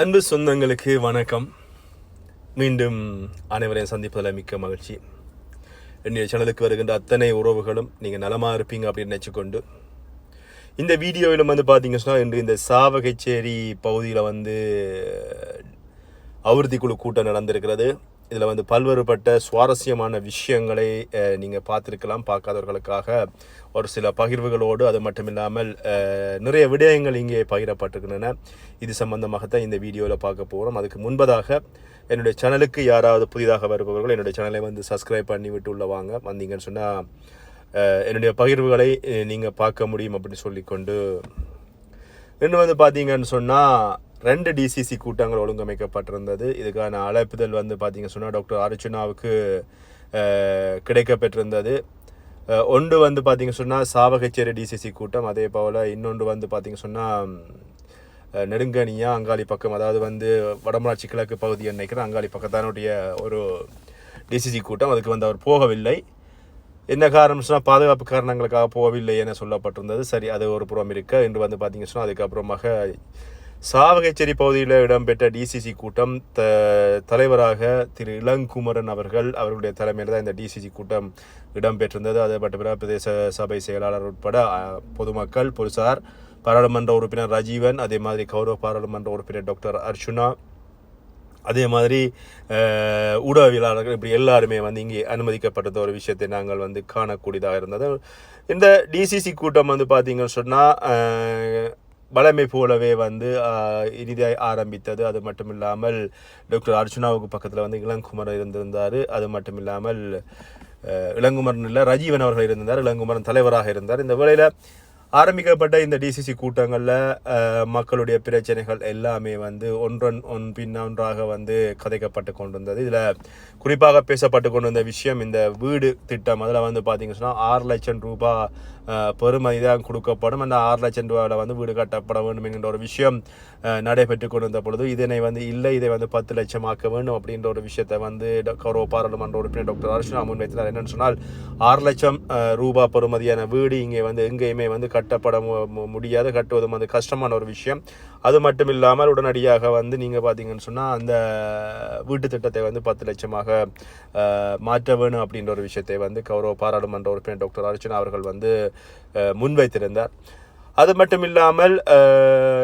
அன்பு சொந்தங்களுக்கு வணக்கம். மீண்டும் அனைவரையும் சந்திப்பதில் மிக்க மகிழ்ச்சி. என்னுடைய சேனலுக்கு வருகின்ற அத்தனை உறவுகளும் நீங்கள் நலமாக இருப்பீங்க அப்படின்னு நினச்சிக்கொண்டு இந்த வீடியோவிலும் வந்து பார்த்தீங்க சொன்னால் இன்று இந்த சாவகைச்சேரி பகுதியில் வந்து அவிர்த்தி குழு கூட்டம் நடந்திருக்கிறது. இதில் வந்து பல்வேறுபட்ட சுவாரஸ்யமான விஷயங்களை நீங்கள் பார்த்துருக்கலாம் பார்க்காதவர்களுக்காக. ஒரு சில பகிர்வுகளோடு அது மட்டும் இல்லாமல் நிறைய விடயங்கள் இங்கே பகிரப்பட்டிருக்கின்றன. இது சம்பந்தமாகத்தான் இந்த வீடியோவில் பார்க்க போகிறோம் அதுக்கு முன்பதாக என்னுடைய சேனலுக்கு யாராவது புதிதாக வருபவர்கள் என்னுடைய சேனலை வந்து சப்ஸ்கிரைப் பண்ணி விட்டு உள்ள வாங்க. வந்தீங்கன்னு சொன்னால் என்னுடைய பகிர்வுகளை நீங்கள் பார்க்க முடியும் அப்படின்னு சொல்லிக்கொண்டு. இன்னும் வந்து பார்த்தீங்கன்னு சொன்னால் ரெண்டு டிசிசி கூட்டங்கள் ஒழுங்கமைக்கப்பட்டிருந்தது. இதுக்கான அழைப்புதல் வந்து பார்த்திங்க சொன்னால் டாக்டர் அர்ச்சுனாவுக்கு கிடைக்கப்பெற்றிருந்தது. ஒன்று வந்து பார்த்திங்க சொன்னால் சாவகச்சேரி டிசிசி கூட்டம் அதே போல் இன்னொன்று வந்து பார்த்திங்க சொன்னால் நெடுங்கனியா அங்காளி பக்கம் அதாவது வந்து வடமராட்சி கிழக்கு பகுதி நினைக்கிறேன் அங்காளி பக்கத்தானுடைய ஒரு டிசிசி கூட்டம். அதுக்கு வந்து அவர் போகவில்லை. என்ன காரணம் சொன்னால் பாதுகாப்பு காரணங்களுக்காக போகவில்லை என சொல்லப்பட்டிருந்தது. சரி அது ஒரு புறம் இருக்க. என்று வந்து பார்த்திங்க சொன்னால் அதுக்கப்புறமாக சாவகச்சேரி பகுதியில் இடம்பெற்ற டிசிசி கூட்டம் த தலைவராக திரு இளங்குமரன் அவர்கள் அவர்களுடைய தலைமையில் தான் இந்த டிசிசி கூட்டம் இடம்பெற்றிருந்தது. அது மட்டுமில்லாமல் பிரதேச சபை செயலாளர் உட்பட பொதுமக்கள் போலீசார் பாராளுமன்ற உறுப்பினர் ரஜீவன் அதே மாதிரி கௌரவ பாராளுமன்ற உறுப்பினர் டாக்டர் அர்ச்சுனா அதே மாதிரி ஊடகவியலாளர்கள் இப்படி எல்லாருமே வந்து இங்கே அனுமதிக்கப்பட்டது ஒரு விஷயத்தை நாங்கள் வந்து காணக்கூடியதாக இருந்தது. இந்த டிசிசி கூட்டம் வந்து பார்த்தீங்கன்னு சொன்னால் வளமை போலவே வந்து அஹ், ஆரம்பித்தது. அது மட்டும் இல்லாமல் டாக்டர் அர்ச்சுனாவுக்கு பக்கத்தில் வந்து இளங்குமரன் இருந்திருந்தார். அது மட்டும் இல்லாமல் இளங்குமரன் இல்லை ரஜீவன் அவர்கள் இருந்தார் இளங்குமரன் தலைவராக இருந்தார். இந்த வேளையில் ஆரம்பிக்கப்பட்ட இந்த டிசிசி கூட்டங்களில் மக்களுடைய பிரச்சனைகள் எல்லாமே வந்து ஒன்றன் ஒன் பின்ன ஒன்றாக வந்து கதைக்கப்பட்டு கொண்டிருந்தது. இதில் குறிப்பாக பேசப்பட்டு கொண்டிருந்த விஷயம் இந்த வீடு திட்டம். அதில் வந்து பார்த்தீங்க சொன்னால் ஆறு லட்சம் ரூபாய் அஹ், பெறுமதி தான் கொடுக்கப்படும். அந்த ஆறு லட்சம் ரூபாவில் வந்து வீடு கட்டப்பட வேண்டும் என்கின்ற ஒரு விஷயம் நடைபெற்று கொண்டிருந்த பொழுது இதனை வந்து இல்லை இதை வந்து பத்து லட்சம் ஆக்க வேண்டும் அப்படின்ற ஒரு விஷயத்தை வந்து கௌரவ பாராளுமன்ற உறுப்பினர் டாக்டர் அர்ஷனா முன்வைத்தினார் என்னன்னு சொன்னால் ஆறு லட்சம் ரூபாய் பெறுமதியான வீடு இங்கே வந்து எங்கேயுமே வந்து கட்டப்பட மு- முடியாது. கட்டுவதும் வந்து கஷ்டமான ஒரு விஷயம். அது மட்டும் இல்லாமல் உடனடியாக வந்து நீங்கள் பார்த்தீங்கன்னு சொன்னால் அந்த வீட்டு திட்டத்தை வந்து பத்து லட்சமாக மாற்ற வேணும் அப்படின்ற ஒரு விஷயத்தை வந்து கௌரவ பாராளுமன்ற உறுப்பினர் டாக்டர் அர்ச்சனா அவர்கள் வந்து முன்வைத்திருந்தார். அது மட்டும் இல்லாமல்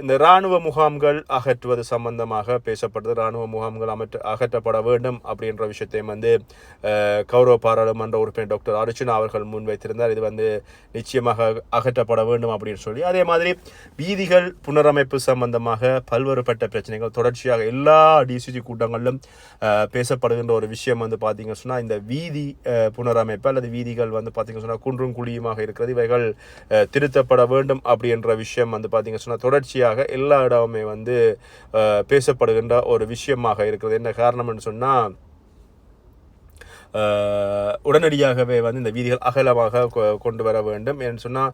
இந்த இராணுவ முகாம்கள் அகற்றுவது சம்பந்தமாக பேசப்பட்டது இராணுவ முகாம்கள் அமற்ற அகற்றப்பட வேண்டும் அப்படின்ற விஷயத்தையும் வந்து கௌரவ பாராளுமன்ற உறுப்பினர் டாக்டர் அர்ஜுனா அவர்கள் முன்வைத்திருந்தார். இது வந்து நிச்சயமாக அகற்றப்பட வேண்டும் அப்படின்னு சொல்லி. அதே மாதிரி வீதிகள் புனரமைப்பு சம்பந்தமாக பல்வேறுபட்ட பிரச்சனைகள் தொடர்ச்சியாக எல்லா டிசிசி கூட்டங்களிலும் பேசப்படுகின்ற ஒரு விஷயம் வந்து பார்த்தீங்க சொன்னால் இந்த வீதி புனரமைப்பு அல்லது வீதிகள் வந்து பார்த்தீங்க சொன்னால் குன்றும் குழியுமாக இருக்கிறது. இவைகள் திருத்தப்பட வேண்டும் அப்படின்ற விஷயம் வந்து பார்த்திங்க சொன்னால் தொடர்ச்சியாக எல்லா இடமுமே வந்து பேசப்படுகின்ற ஒரு விஷயமாக இருக்கிறது. என்ன காரணம்னு சொன்னால் உடனடியாகவே வந்து இந்த வீதிகள் அகலமாக கொண்டு வர வேண்டும். என்று சொன்னால்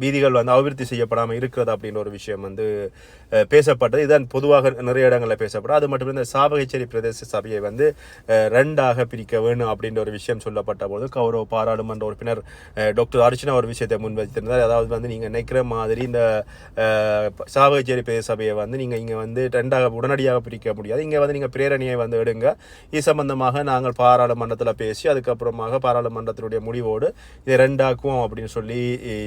வீதிகள் வந்து அபிவிருத்தி செய்யப்படாமல் இருக்கிறது அப்படின்ற ஒரு விஷயம் வந்து பேசப்பட்டது. இதுதான் பொதுவாக நிறைய இடங்களில் பேசப்படும். அது மட்டும் இந்த சாவகச்சேரி பிரதேச சபையை வந்து ரெண்டாக பிரிக்க வேணும் அப்படின்ற ஒரு விஷயம் சொல்லப்பட்ட போது கௌரவ பாராளுமன்ற உறுப்பினர் டாக்டர் அர்ச்சனா ஒரு விஷயத்தை முன்வைத்திருந்தார். அதாவது வந்து நீங்கள் நினைக்கிற மாதிரி இந்த அஹ், சாவகச்சேரி பிரதேச சபையை வந்து நீங்கள் இங்கே வந்து ரெண்டாக உடனடியாக பிரிக்க முடியாது. இங்கே வந்து நீங்கள் பிரேரணியை வந்து எடுங்க. இது சம்பந்தமாக நாங்கள் பாராளுமன்றத்தில் பேசி அதுக்கப்புறமாக பாராளுமன்றத்தினுடைய முடிவோடு இதை ரெண்டாக்குவோம் அப்படின்னு சொல்லி இ-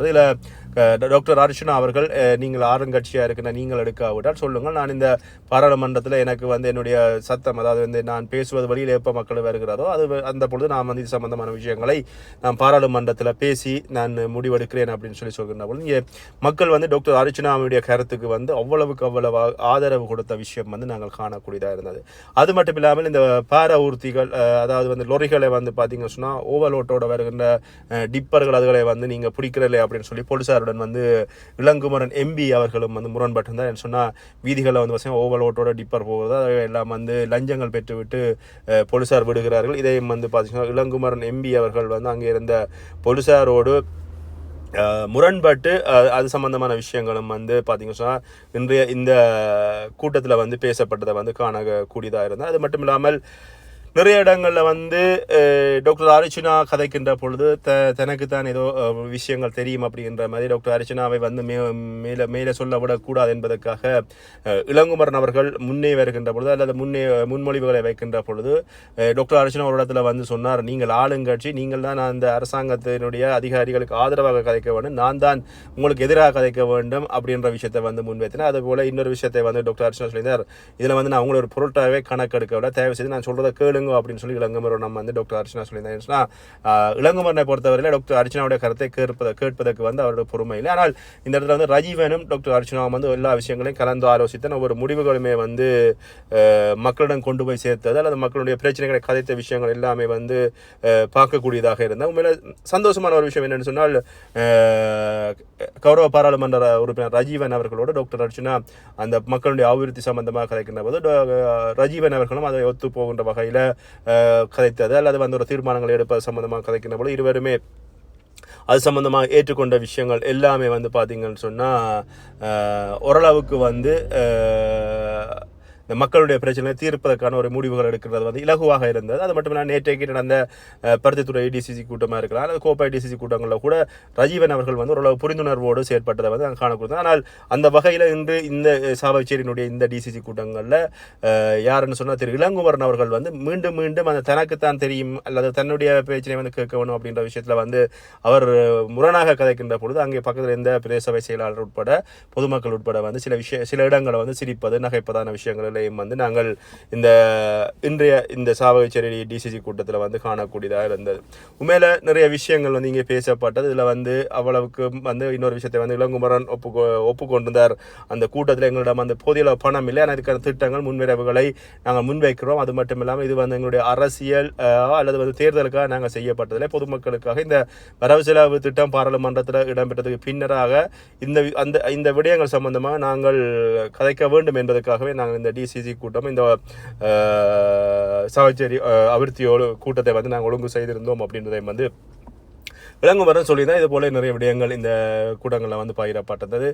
சொல்லப்பட்டது இதில் டாக்டர் அர்ச்சனா அவர்கள் நீங்கள் ஆளுங்கட்சியாக இருக்கிற நீங்கள் எடுக்காவிட்டால் சொல்லுங்கள். நான் இந்த பாராளுமன்றத்தில் எனக்கு வந்து என்னுடைய சத்தம் அதாவது வந்து நான் பேசுவது வழியில் எப்போ மக்கள் வருகிறதோ அது அந்த பொழுது நான் வந்து இது சம்பந்தமான விஷயங்களை நான் பாராளுமன்றத்தில் பேசி நான் முடிவெடுக்கிறேன் அப்படின்னு சொல்லி சொல்கின்ற பொழுது இங்கே மக்கள் வந்து டாக்டர் அர்ச்சனாவுடைய கருத்துக்கு வந்து அவ்வளவுக்கு அவ்வளவு ஆதரவு கொடுத்த விஷயம் வந்து நாங்கள் காணக்கூடியதாக இருந்தது. அது மட்டும் இல்லாமல் இந்த பார ஊர்த்திகள் அதாவது வந்து லொரிகளை வந்து பார்த்தீங்கன்னு சொன்னால் ஓவர்லோட்டோட வருகின்ற டிப்பர்கள் அதுகளை வந்து நீங்கள் பிடிக்கிறதில்லை அப்படின்னு சொல்லி போலீசாருடன் வந்து இளங்குமரன் எம்பி அவர்களும் வந்து முரண்பட்டிருந்தார் சொன்னால் வீதிகளில் வந்து பார்த்தீங்கன்னா ஓவர்லோட்டோட டிப்பர் போகிறது எல்லாம் வந்து லஞ்சங்கள் பெற்றுவிட்டு போலீஸார் விடுகிறார்கள். இதையும் வந்து பார்த்தீங்கன்னா இளங்குமரன் எம்பி அவர்கள் வந்து அங்கே இருந்த போலீசாரோடு முரண்பட்டு அது சம்பந்தமான விஷயங்களும் வந்து பார்த்திங்க சொன்னால் இன்றைய இந்த கூட்டத்தில் வந்து பேசப்பட்டதை வந்து காணக்கூடியதாக இருந்தால் அது மட்டும் இல்லாமல் நிறைய இடங்களில் வந்து டாக்டர் அர்ச்சனா கதைக்கின்ற பொழுது த தனக்கு தான் ஏதோ விஷயங்கள் தெரியும் அப்படின்ற மாதிரி டாக்டர் அர்ச்சனாவை வந்து மே மேலே மேலே சொல்ல விடக்கூடாது என்பதற்காக இளங்குமரன் அவர்கள் முன்னே வருகின்ற பொழுது அல்லது முன்னே முன்மொழிவுகளை வைக்கின்ற பொழுது டாக்டர் அர்ச்சனா ஒரு இடத்துல வந்து சொன்னார் நீங்கள் ஆளுங்கட்சி நீங்கள் தான் அந்த அரசாங்கத்தினுடைய அதிகாரிகளுக்கு ஆதரவாக கதைக்க வேண்டும் நான் தான் உங்களுக்கு எதிராக கதைக்க வேண்டும் அப்படின்ற விஷயத்தை வந்து முன்வைத்தினேன் அதுபோல் இன்னொரு விஷயத்தை வந்து டாக்டர் அர்ச்சனா சொல்லியிருந்தார். இதில் வந்து நான் உங்களை ஒரு பொருட்டாகவே கணக்கெடுக்க விட தயவு செய்து நான் சொல்கிறத கேளு கேளுங்க அப்படின்னு சொல்லி இளங்குமரன் நம்ம வந்து டாக்டர் அர்ச்சனா சொல்லியிருந்தேன் சொன்னா, ஆஹ், இளங்குமரனை பொறுத்தவரையில் டாக்டர் அர்ச்சனாவுடைய கருத்தை கேட்பதை கேட்பதற்கு வந்து அவருடைய பொறுமை இல்லை ஆனால் இந்த இடத்துல வந்து ரஜீவனும் டாக்டர் அர்ச்சனாவும் வந்து எல்லா விஷயங்களையும் கலந்து ஆலோசித்து ஒவ்வொரு முடிவுகளுமே வந்து மக்களிடம் கொண்டு போய் சேர்த்தது அல்லது மக்களுடைய பிரச்சனைகளை கதைத்த விஷயங்கள் எல்லாமே வந்து பார்க்கக்கூடியதாக இருந்தால் உண்மையில சந்தோஷமான ஒரு விஷயம் என்னென்னு சொன்னால் கௌரவ பாராளுமன்ற உறுப்பினர் ரஜீவன் அவர்களோடு டாக்டர் அர்ச்சனா அந்த மக்களுடைய அபிவிருத்தி சம்பந்தமாக கதைக்கின்ற போது ரஜீவன் அவர்களும் அதை ஒத்து போகின்ற வகையில் கதைத்தது அல்லது வந்து ஒரு தீர்மானங்களை எடுப்பது சம்பந்தமாக கதைக்கின்ற போது இருவருமே அது சம்மந்தமாக ஏற்றுக்கொண்ட விஷயங்கள் எல்லாமே வந்து பார்த்தீங்கன்னு சொன்னால் ஓரளவுக்கு வந்து இந்த மக்களுடைய பிரச்சனை தீர்ப்பதற்கான ஒரு முடிவுகள் எடுக்கிறது வந்து இலகுவாக இருந்தது. அது மட்டும் இல்லாமல் நேற்றைக்கு நடந்த பருத்தித்துறை டிசிசி கூட்டமாக இருக்கலாம் அல்லது கோப்பை டிசிசி கூட்டங்களில் கூட ரஜீவன் அவர்கள் வந்து ஓரளவு புரிந்துணர்வோடு செயற்பட்டதை வந்து நாங்கள் காணக்கூடாது ஆனால் அந்த வகையில் இன்று இந்த சாவச்சேரியினுடைய இந்த டிசிசி கூட்டங்களில் யாருன்னு சொன்னால் திரு இளங்குமரன் அவர்கள் வந்து மீண்டும் மீண்டும் அந்த தனக்குத்தான் தெரியும் அல்லது தன்னுடைய பேச்சினை வந்து கேட்க வேணும் அப்படின்ற விஷயத்தில் வந்து அவர் முரணாக கதைக்கின்ற பொழுது அங்கே பக்கத்தில் இருந்த பிரதேச சபை செயலாளர் உட்பட பொதுமக்கள் உட்பட வந்து சில விஷய சில இடங்களை வந்து சிரிப்பது நகைப்பதான விஷயங்களையும் வந்து நாங்கள் இந்த இன்றைய இந்த சாவகச்சேரி டிசிசி கூட்டத்தில் வந்து காணக்கூடியதாக இருந்தது. உண்மையில நிறைய விஷயங்கள் வந்து இங்கே பேசப்பட்டது. இதில் வந்து அவ்வளவுக்கு வந்து இன்னொரு விஷயத்தை வந்து இளங்குமரன் ஒப்பு ஒப்புக்கொண்டிருந்தார். அந்த கூட்டத்தில் எங்களிடம் அந்த போதிய அளவு பணம் இல்லை. ஆனால் இதுக்கான திட்டங்கள் முன்விரைவுகளை நாங்கள் முன்வைக்கிறோம். அது மட்டும் இல்லாமல் இது வந்து எங்களுடைய அரசியல் அல்லது வந்து தேர்தலுக்காக நாங்கள் செய்யப்பட்டதில்லை. பொதுமக்களுக்காக இந்த வரவு செலவு திட்டம் பாராளுமன்றத்தில் இடம்பெற்றதுக்கு பின்னராக இந்த அந்த இந்த விடயங்கள் சம்பந்தமாக நாங்கள் கதைக்க வேண்டும் என்பதற்காகவே நாங்கள் இந்த டிசிசி கூட்டம். இந்த அஹ், சாவச்சேரி கூட்டத்தை வந்து நாங்கள் ஒழுங்கு செய்திருந்தோம் அப்படின்றதை வந்து விளங்குமாறும் சொல்லி தான் இது போல நிறைய விடயங்கள் இந்த கூட்டங்களில் வந்து பகிரப்பட்டது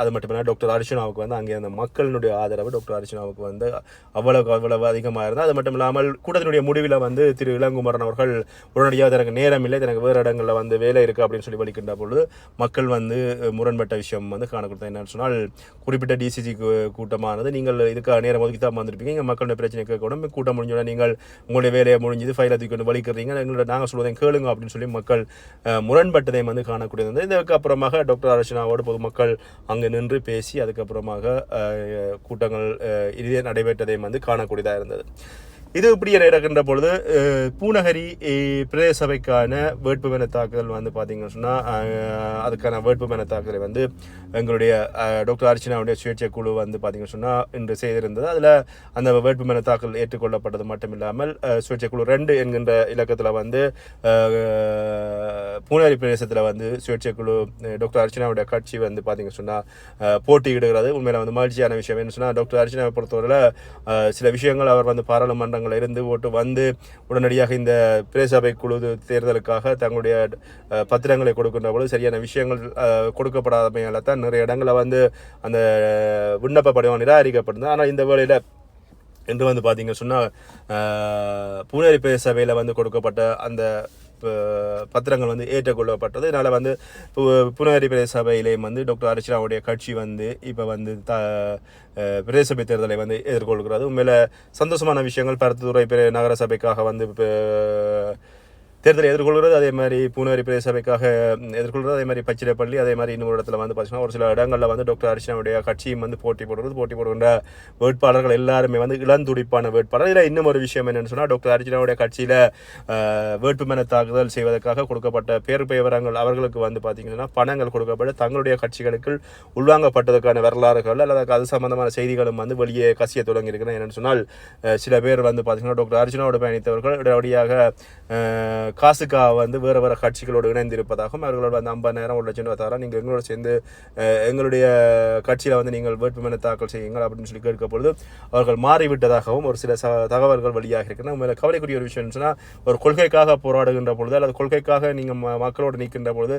அது மட்டும் இல்லை டாக்டர் அர்ச்சனாவுக்கு வந்து அங்கே அந்த மக்களினுடைய ஆதரவு டாக்டர் அர்ச்சனாவுக்கு வந்து அவ்வளவு அவ்வளவு அதிகமாக இருந்தால் அது மட்டும் இல்லாமல் கூட்டத்தினுடைய முடிவில் வந்து திரு இளங்குமரன் அவர்கள் உடனடியாக தனக்கு நேரம் இல்லை தனக்கு வேறு இடங்களில் வந்து வேலை இருக்குது அப்படின்னு சொல்லி வலிக்கின்ற பொழுது மக்கள் வந்து முரண்பட்ட விஷயம் வந்து காண கொடுத்தா என்னன்னு சொன்னால் குறிப்பிட்ட டிசிசி கூட்டமானது நீங்கள் இதுக்காக நேரம் ஒதுக்கி தான் வந்திருப்பீங்க இங்கே மக்களுடைய பிரச்சனை கேட்கணும். கூட்டம் முடிஞ்சோட நீங்கள் உங்களுடைய வேலையை முடிஞ்சது ஃபைலை தூக்கி கொண்டு வலிக்கிறீங்க எங்களோட நாங்கள் சொல்வதை கேளுங்க அப்படின்னு சொல்லி மக்கள் முரண்பட்டதையும் வந்து காணக்கூடியது வந்து இதுக்கப்புறமாக டாக்டர் அரசனாவோடு பொதுமக்கள் அங்கு நின்று பேசி அதுக்கப்புறமாக கூட்டங்கள் இறுதியாக நடைபெற்றதையும் வந்து காணக்கூடியதாக இருந்தது. இது இப்படி நடக்கின்ற பொழுது பூநகரி பிரதேச சபைக்கான வேட்புமனு தாக்குதல் வந்து பார்த்தீங்கன்னு சொன்னால் அதுக்கான வேட்புமனு தாக்குதலை வந்து எங்களுடைய டாக்டர் அர்ச்சனாவுடைய சுயேட்சை குழு வந்து பார்த்தீங்கன்னு சொன்னால் இன்று செய்திருந்தது. அதில் அந்த வேட்புமனு தாக்கல் ஏற்றுக்கொள்ளப்பட்டது மட்டும் இல்லாமல் சுயேட்சை குழு ரெண்டு என்கின்ற இலக்கத்தில் வந்து பூனகரி பிரதேசத்தில் வந்து சுயேட்சை குழு டாக்டர் அர்ச்சனாவுடைய கட்சி வந்து பார்த்தீங்கன்னு சொன்னால் போட்டியிடுகிறது. உண்மையில் வந்து மகிழ்ச்சியான விஷயம் என்ன சொன்னால் டாக்டர் அர்ச்சனாவை பொறுத்தவரையில் சில விஷயங்கள் அவர் வந்து பாராளுமன்ற இருந்து ஓட்டு வந்து உடனடியாக இந்த பிரேசபை குழு தேர்தலுக்காக தங்களுடைய பத்திரங்களை கொடுக்கின்ற பொழுது சரியான விஷயங்கள் கொடுக்கப்படாதமையால தான் நிறைய இடங்களில் வந்து அந்த விண்ணப்ப படிவம் நிராகரிக்கப்பட்டது ஆனால் இந்த வேளையில் என்று வந்து பார்த்தீங்க சொன்னால் பூனேரி பிரதேச சபையில் வந்து கொடுக்கப்பட்ட அந்த பத்திரங்கள் வந்து ஏற்றுக்கொள்ளப்பட்டது. இதனால் வந்து பு- பிரதேச சபையிலேயும் வந்து டாக்டர் அர்ச்சனாவுடைய கட்சி வந்து இப்போ வந்து த பிரதேச சபை தேர்தலை வந்து எதிர்கொள்கிறது. உண்மையில் சந்தோஷமான விஷயங்கள். பருத்துத்துறை பிர- நகர சபைக்காக வந்து இப்போ தேர்தலை எதிர்கொள்கிறது. அதே மாதிரி பூனேரி பிரதேச சபைக்காக எதிர்கொள்கிறது. அதே மாதிரி பச்சிலைப்பள்ளி அதே மாதிரி இன்னொரு இடத்துல வந்து பார்த்தீங்கன்னா ஒரு சில இடங்களில் வந்து டாக்டர் அரிசனாவுடைய கட்சியும் வந்து போட்டி போடுறது போட்டி போடுகின்ற வேட்பாளர்கள் எல்லாருமே வந்து இளந்துடிப்பான வேட்பாளர். இதில் இன்னும் ஒரு விஷயம் என்னென்னு சொன்னால் டாக்டர் அரிசனாவுடைய கட்சியில் வேட்புமன தாக்குதல் செய்வதற்காக கொடுக்கப்பட்ட பேர் விவரங்கள் அவர்களுக்கு வந்து பார்த்தீங்கன்னா பணங்கள் கொடுக்கப்பட்டு தங்களுடைய கட்சிகளுக்கு உள்வாங்கப்பட்டதற்கான வரலாறுகள் அல்லது அது சம்பந்தமான செய்திகளும் வந்து வெளியே கசிய தொடங்கியிருக்கிறேன் என்னென்னு சொன்னால் சில பேர் வந்து பார்த்தீங்கன்னா டாக்டர் அர்ச்சனாவோட பயணித்தவர்கள் உடனடியாக காசுக்காக வந்து வேறு வேறு கட்சிகளோடு இணைந்திருப்பதாகவும் அவர்களோட வந்து ஐம்பதாயிரம் ஒரு லட்சம் ரூபா தர நீங்கள் எங்களோட சேர்ந்து எங்களுடைய கட்சியில் வந்து நீங்கள் வேட்புமனு தாக்கல் செய்யுங்கள் அப்படின்னு சொல்லி கேட்க பொழுது அவர்கள் மாறிவிட்டதாகவும் ஒரு சில ச தகவல்கள் வெளியாக இருக்கின்றன. உண்மையில கவலைக்குரிய ஒரு விஷயம் சொன்னால் ஒரு கொள்கைக்காக போராடுகின்ற பொழுது அல்லது கொள்கைக்காக நீங்கள் மக்களோடு நிற்கின்ற பொழுது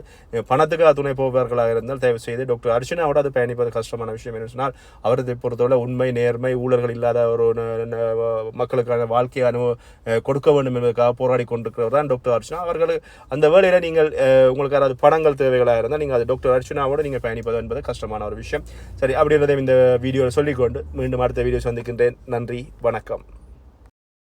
பணத்துக்காக துணை போபவர்களாக இருந்தால் தயவு செய்து டாக்டர் அர்ச்சனாவோட அது பயணிப்பது கஷ்டமான விஷயம் என்று சொன்னால் அவரது பொறுத்தவரை உண்மை நேர்மை ஊழல்கள் இல்லாத ஒரு மக்களுக்கான வாழ்க்கை அனுபவ கொடுக்க வேண்டும் என்பதற்காக போராடி கொண்டிருக்கிறவர் தான் டாக்டர் அர்ச்சனா அவர்கள் அந்த வேலையில் நீங்கள் உங்களுக்கு யாராவது படங்கள் தேவைகளாக இருந்தால் நீங்கள் அது டாக்டர் அர்ச்சனாவோட நீங்கள் பயணிப்பது என்பது கஷ்டமான ஒரு விஷயம். சரி அப்படின்றதையும் இந்த வீடியோவில் சொல்லிக்கொண்டு மீண்டும் அடுத்த வீடியோ சந்திக்கின்றேன். நன்றி வணக்கம்.